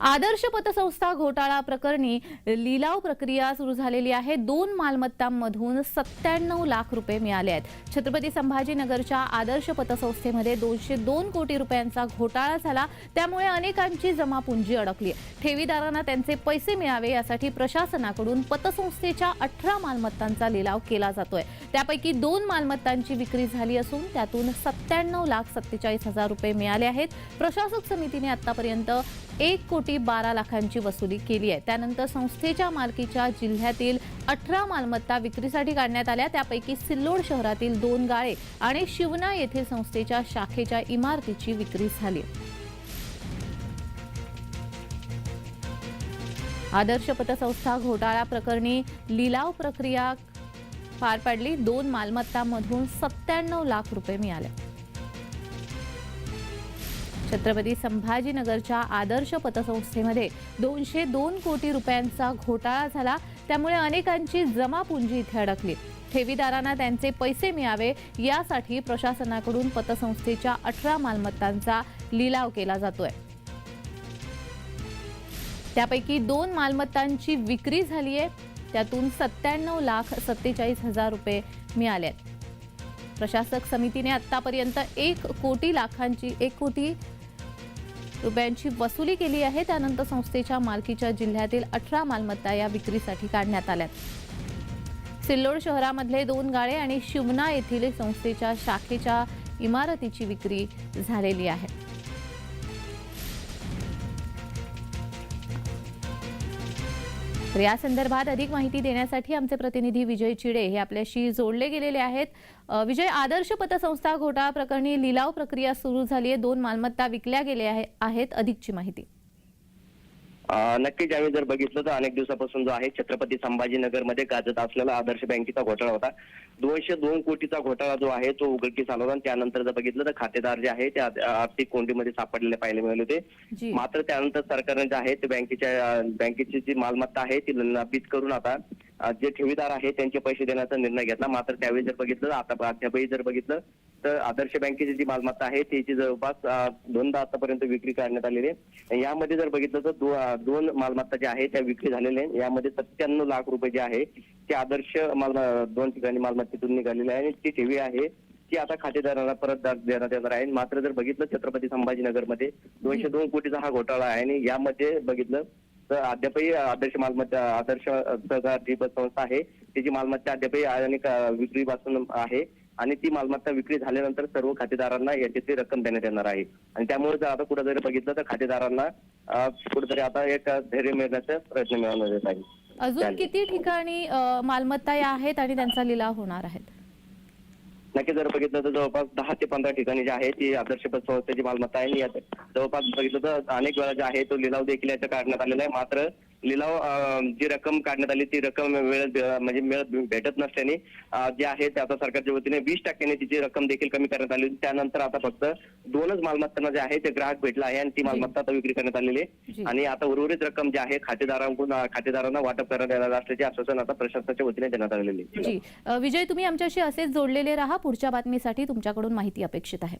आदर्श पतसंस्था घोटाळा प्रकरणी लिलाव प्रक्रिया सुरू झालेली आहे. दोन मालमत्तांमधून सत्त्याण्णव लाख रुपये मिळाले आहेत. छत्रपती संभाजीनगरच्या आदर्श पतसंस्थेमध्ये दोनशे दोन कोटी रुपयांचा घोटाळा झाला. त्यामुळे अनेकांची जमापुंजी अडकली. आहे. ठेवीदारांना त्यांचे पैसे मिळावे यासाठी प्रशासनाकडून पतसंस्थेच्या अठरा मालमत्तांचा लिलाव केला जातोय. त्यापैकी दोन मालमत्तांची विक्री झाली असून त्यातून सत्त्याण्णव लाख सत्तेचाळीस हजार रुपये मिळाले आहेत. प्रशासक समितीने आतापर्यंत एक कोटी बारा लाखांची वसुली केली आहे. त्यानंतर संस्थेच्या मालकीच्या जिल्ह्यातील अठरा मालमत्ता विक्रीसाठी काढण्यात आल्या. त्यापैकी सिल्लोड शहरातील दोन गाळे आणि शिवना येथील संस्थेच्या शाखेच्या इमारतीची विक्री झाली. आदर्श पतसंस्था घोटाळा प्रकरणी लिलाव प्रक्रिया पार पाडली. दोन मालमत्तांमधून सत्त्याण्णव लाख रुपये मिळाले. छत्रपती संभाजीनगरच्या आदर्श पतसंस्थेमध्ये दोनशे दोन कोटी रुपयांचा घोटाळा झाला. त्यामुळे अनेकांची जमापुंजी इथे अडकली. ठेवीदारांना त्यांचे पैसे मिळावे यासाठी प्रशासनाकडून पतसंस्थेच्या अठरा मालमत्तांचा लिलाव केला जातोय. त्यापैकी दोन मालमत्तांची विक्री झाली आहे त्यातून सत्त्याण्णव लाख सत्तेचाळीस हजार रुपये मिळाले आहेत प्रशासक समितीने आतापर्यंत एक कोटी लाखांची एक कोटी रुपयांची वसुली केली आहे. त्यानंतर संस्थेच्या मालकीच्या जिल्ह्यातील अठरा मालमत्ता या विक्रीसाठी काढण्यात आल्या सिल्लोड शहरामधले दोन गाळे आणि शिवना येथील संस्थेच्या शाखेच्या इमारतीची विक्री झालेली आहे. तर या संदर्भात अधिक माहिती देण्यासाठी आमचे प्रतिनिधी विजय चिडे हे आपल्याशी जोडले गेलेले आहेत. विजय आदर्श पतसंस्था घोटाळा प्रकरणी लिलाव प्रक्रिया सुरू झाली आहे दोन मालमत्ता विकल्या गेल्या आहे- आहेत. अधिकची माहिती. नक्कीच आम्ही जर बघितलं तर अनेक दिवसापासून जो आहे छत्रपती संभाजीनगरमध्ये गाजत असलेला आदर्श बँकेचा घोटाळा होता. दोनशे दोन कोटीचा घोटाळा जो आहे तो उघडकीस आला होता. आणि त्यानंतर जर बघितलं तर खातेदार जे आहे ते आर्थिक कोंडीमध्ये सापडलेले पाहायला मिळाले होते. मात्र त्यानंतर सरकारने जे आहे ते बँकेच्या बँकेची जी मालमत्ता आहे ती नापीत करून आता जे ठेवीदार आहे त्यांचे पैसे देण्याचा निर्णय घेतला. मात्र त्यावेळी जर बघितलं आता अद्यापही जर बघितलं तर आदर्श बँकेची जी मालमत्ता आहे त्याची जवळपास दोनदा आतापर्यंत विक्री करण्यात आलेली आहे. यामध्ये जर बघितलं तर दो- दोन मालमत्ता ज्या आहे त्या विक्री झालेल्या आहेत. यामध्ये सत्त्याण्णव लाख रुपये जे आहे ते आदर्श माल दोन ठिकाणी मालमत्तेतून निघालेले आहे आणि ती ठेवी आहे ती आता खातेदारांना परत देण्यात येणार आहे. मात्र जर बघितलं छत्रपती संभाजीनगरमध्ये दोनशे दोन कोटीचा हा घोटाळा आहे. आणि यामध्ये बघितलं तर अद्यापही आदर्श मालमत्ता आदर्श सहकार जी संस्था आहे त्याची मालमत्ता अद्यापही अनेक अं, विक्रीपासून आहे आणि ती मालमत्ता विक्री झाल्यानंतर सर्व खातेदारांना याची रक्कम देण्यात येणार आहे. आणि त्यामुळे जर आता कुठे जरी बघितलं तर खातेदारांना कुठेतरी आता एक धैर्य मिळण्याचा प्रयत्न मिळवण्यात येत आहे. अजून. किती ठिकाणी मालमत्ता या आहेत आणि त्यांचा लिलाव होणार आहेत? नक्की जर बघितलं तर जवळपास दहा ते पंधरा ठिकाणी जे आहे ती आदर्श संस्थेची मालमत्ता आहे. आणि जवळपास बघितलं तर अनेक वेळा जे आहे तो लिलाव देखील याच्या काढण्यात आलेला आहे. मात्र लिलाव जी रक्कम काढण्यात आली ती रक्कम वेळेत म्हणजे मिळत भेटत नसल्याने जे आहे ते आता सरकारच्या वतीने वीस टक्क्याने तिची रक्कम देखील कमी करण्यात आली होती. त्यानंतर आता फक्त दोनच मालमत्तांना जे आहे ते ग्राहक भेटला आहे आणि ती मालमत्ता आता विक्री करण्यात आलेली. आहे. आणि आता उर्वरित रक्कम जी आहे खातेदारांकडून खातेदारांना वाटप करण्यात येणार असल्याचे आश्वासन आता प्रशासनाच्या वतीने देण्यात आलेले विजय तुम्ही आमच्याशी असेच जोडलेले राहा. पुढच्या बातमीसाठी तुमच्याकडून माहिती अपेक्षित आहे.